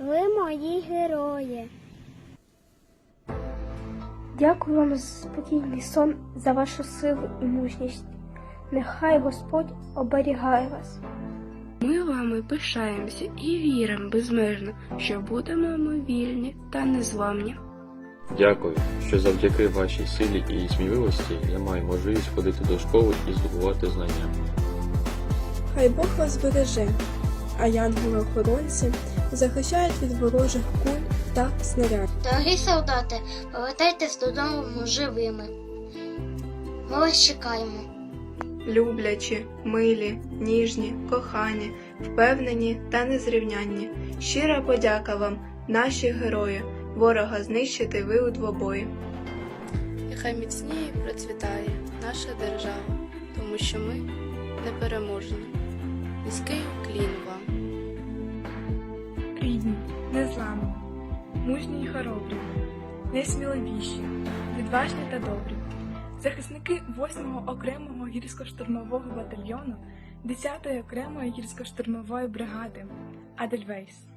Ви мої герої. Дякую вам за спокійний сон, за вашу силу і мужність. Нехай Господь оберігає вас. Ми вами пишаємося і віримо безмежно, що будемо ми вільні та незламні. Дякую, що завдяки вашій силі і сміливості я маю можливість ходити до школи і здобувати знання. Хай Бог вас береже, а янголи-охоронці захищають від ворожих куль та снарядів. Дорогі солдати, повертайтесь додому живими. Ми вас чекаємо. люблячі, милі, ніжні, кохані, впевнені та незрівнянні. Щира подяка вам, наші герої, ворога знищити ви у двобої. Нехай міцніє і процвітає наша держава, тому що ми непереможні. Низький уклін вам. Рідні, незламні, мужні й хоробрі, найсміливіші, відважні та добрі, захисники 8-го окремого гірсько-штурмового батальйону 10-ї окремої гірсько-штурмової бригади Адельвейс.